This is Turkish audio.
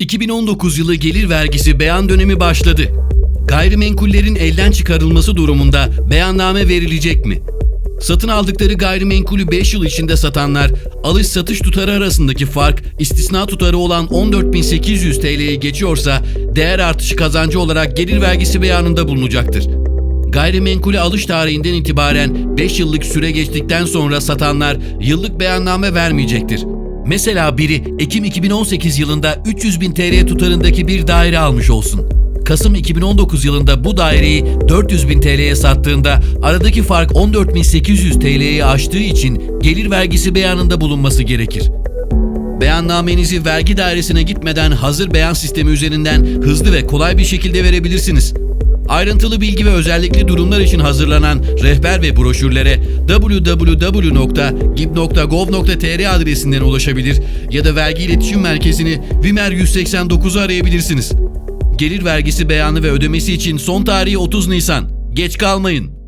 2019 yılı gelir vergisi beyan dönemi başladı. Gayrimenkullerin elden çıkarılması durumunda beyanname verilecek mi? Satın aldıkları gayrimenkulü 5 yıl içinde satanlar, alış satış tutarı arasındaki fark istisna tutarı olan 14.800 TL'yi geçiyorsa değer artışı kazancı olarak gelir vergisi beyanında bulunacaktır. Gayrimenkulü alış tarihinden itibaren 5 yıllık süre geçtikten sonra satanlar yıllık beyanname vermeyecektir. Mesela biri Ekim 2018 yılında 300 bin TL tutarındaki bir daire almış olsun. Kasım 2019 yılında bu daireyi 400 bin TL'ye sattığında aradaki fark 14.800 TL'yi aştığı için gelir vergisi beyanında bulunması gerekir. Beyannamenizi vergi dairesine gitmeden hazır beyan sistemi üzerinden hızlı ve kolay bir şekilde verebilirsiniz. Ayrıntılı bilgi ve özellikli durumlar için hazırlanan rehber ve broşürlere www.gib.gov.tr adresinden ulaşabilir ya da Vergi İletişim Merkezi'ni Vimer 189'u arayabilirsiniz. Gelir vergisi beyanı ve ödemesi için son tarihi 30 Nisan. Geç kalmayın.